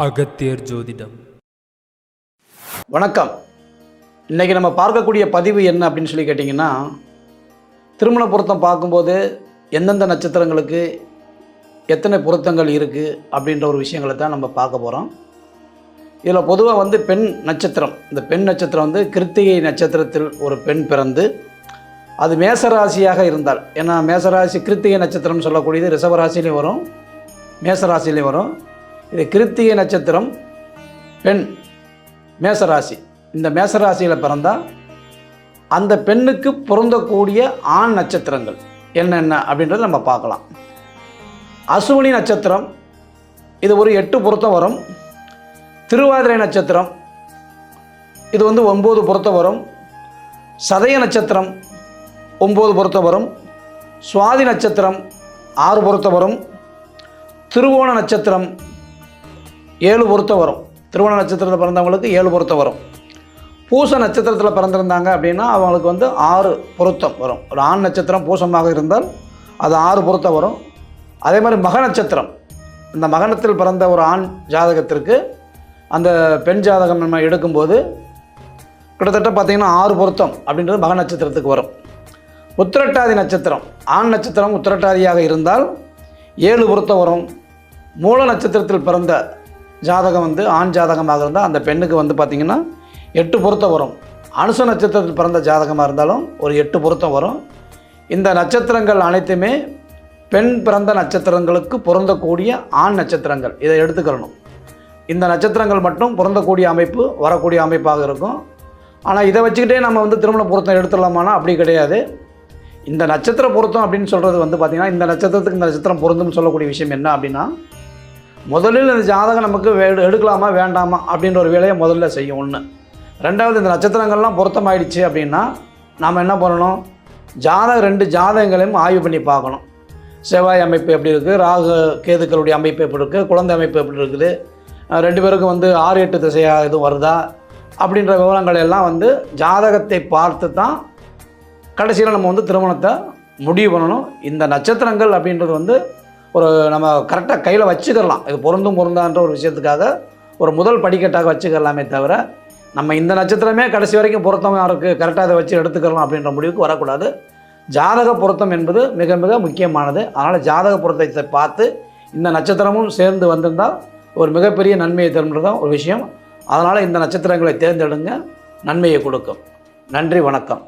அகத்தியர் ஜோதிடம். வணக்கம். இன்றைக்கி நம்ம பார்க்கக்கூடிய பதிவு என்ன அப்படின்னு சொல்லி கேட்டிங்கன்னா திருமண பொருத்தம் பார்க்கும்போது எந்தெந்த நட்சத்திரங்களுக்கு எத்தனை பொருத்தங்கள் இருக்குது அப்படின்ற ஒரு விஷயங்களை தான் நம்ம பார்க்க போகிறோம் இதில் பொதுவாக வந்து பெண் நட்சத்திரம் இந்த பெண் நட்சத்திரம் வந்து கிருத்திகை நட்சத்திரத்தில் ஒரு பெண் பிறந்து அது மேசராசியாக இருந்தால் ஏன்னா மேசராசி கிருத்திகை நட்சத்திரம் சொல்லக்கூடியது ரிஷபராசிலையும் வரும் மேசராசிலையும் வரும். இது கிருத்திகை நட்சத்திரம் பெண் மேசராசி. இந்த மேசராசியில் பிறந்தால் அந்த பெண்ணுக்கு பொருந்தக்கூடிய ஆண் நட்சத்திரங்கள் என்னென்ன அப்படின்றத நம்ம பார்க்கலாம். அசுவினி நட்சத்திரம் இது ஒரு எட்டு பொருத்தம் வரும். திருவாதிரை நட்சத்திரம் இது வந்து ஒம்பது பொருத்தம் வரும். சதய நட்சத்திரம் ஒம்பது பொருத்தம் வரும். சுவாதி நட்சத்திரம் ஆறு பொருத்தம் வரும். திருவோண நட்சத்திரம் ஏழு பொருத்தம் வரும். திருவண நட்சத்திரத்தில் பிறந்தவங்களுக்கு ஏழு பொருத்தம் வரும். பூச நட்சத்திரத்தில் பிறந்திருந்தாங்க அப்படின்னா அவங்களுக்கு வந்து ஆறு பொருத்தம் வரும். ஒரு ஆண் நட்சத்திரம் பூசமாக இருந்தால் அது ஆறு பொருத்தம் வரும். அதே மாதிரி மக நட்சத்திரம். இந்த மகனத்தில் பிறந்த ஒரு ஆண் ஜாதகத்திற்கு அந்த பெண் ஜாதகம் நம்ம எடுக்கும்போது கிட்டத்தட்ட பார்த்திங்கன்னா ஆறு பொருத்தம் அப்படின்றது மக நட்சத்திரத்துக்கு வரும். உத்திரட்டாதி நட்சத்திரம். ஆண் நட்சத்திரம் உத்திரட்டாதியாக இருந்தால் ஏழு பொருத்தம் வரும். மூல நட்சத்திரத்தில் பிறந்த ஜாதகம் வந்து ஆண் ஜாதகமாக இருந்தால் அந்த பெண்ணுக்கு வந்து பார்த்திங்கன்னா எட்டு பொருத்தம் வரும். அனுச நட்சத்திரத்தில் பிறந்த ஜாதகமாக இருந்தாலும் ஒரு எட்டு பொருத்தம் வரும். இந்த நட்சத்திரங்கள் அனைத்துமே பெண் பிறந்த நட்சத்திரங்களுக்கு பொருந்தக்கூடிய ஆண் நட்சத்திரங்கள். இதை எடுத்துக்கிறணும். இந்த நட்சத்திரங்கள் மட்டும் பொருந்தக்கூடிய அமைப்பு வரக்கூடிய அமைப்பாக இருக்கும். ஆனால் இதை வச்சுக்கிட்டே நம்ம வந்து திருமண பொருத்தம் எடுத்துடலாமானா? அப்படி கிடையாது. இந்த நட்சத்திர பொருத்தம் அப்படின்னு சொல்கிறது வந்து பார்த்திங்கன்னா இந்த நட்சத்திரத்துக்கு இந்த நட்சத்திரம் பொருந்தும்னு சொல்லக்கூடிய விஷயம் என்ன அப்படின்னா முதலில் இந்த ஜாதகம் நமக்கு எடுக்கலாமா வேண்டாமா அப்படின்ற ஒரு வேலையை முதல்ல செய்யும் ஒன்று ரெண்டாவது இந்த நட்சத்திரங்கள்லாம் பொருத்தமாயிடுச்சு அப்படின்னா நாம் என்ன பண்ணணும்? ஜாதகம் ரெண்டு ஜாதகங்களையும் ஆய்வு பண்ணி பார்க்கணும். செவ்வாய் அமைப்பு எப்படி இருக்குது ராகு கேதுக்களுடைய அமைப்பு எப்படி இருக்குது குழந்தை அமைப்பு எப்படி இருக்குது? ரெண்டு பேருக்கும் வந்து ஆறு எட்டு திசையாக எதுவும் வருதா? அப்படின்ற விவரங்கள் எல்லாம் வந்து ஜாதகத்தை பார்த்து தான் கடைசியில் நம்ம வந்து திருமணத்தை முடிவு பண்ணணும். இந்த நட்சத்திரங்கள் அப்படின்றது வந்து ஒரு நம்ம கரெக்டாக கையில் வச்சுக்கலாம் இது பொருந்தும் பொருந்தான்ற ஒரு விஷயத்துக்காக ஒரு முதல் படிக்கட்டாக வச்சுக்கலாமே தவிர நம்ம இந்த நட்சத்திரமே கடைசி வரைக்கும் பொருத்தம் யாருக்கு கரெக்டாக அதை வச்சு எடுத்துக்கலாம் அப்படின்ற முடிவுக்கு வரக்கூடாது. ஜாதக பொருத்தம் என்பது மிக மிக முக்கியமானது. அதனால் ஜாதக பொருத்தத்தை பார்த்து இந்த நட்சத்திரமும் சேர்ந்து வந்திருந்தால் ஒரு மிகப்பெரிய நன்மையை தரும்ன்றதான் ஒரு விஷயம். அதனால் இந்த நட்சத்திரங்களை தேர்ந்தெடுங்க. நன்மையை கொடுக்கும். நன்றி வணக்கம்.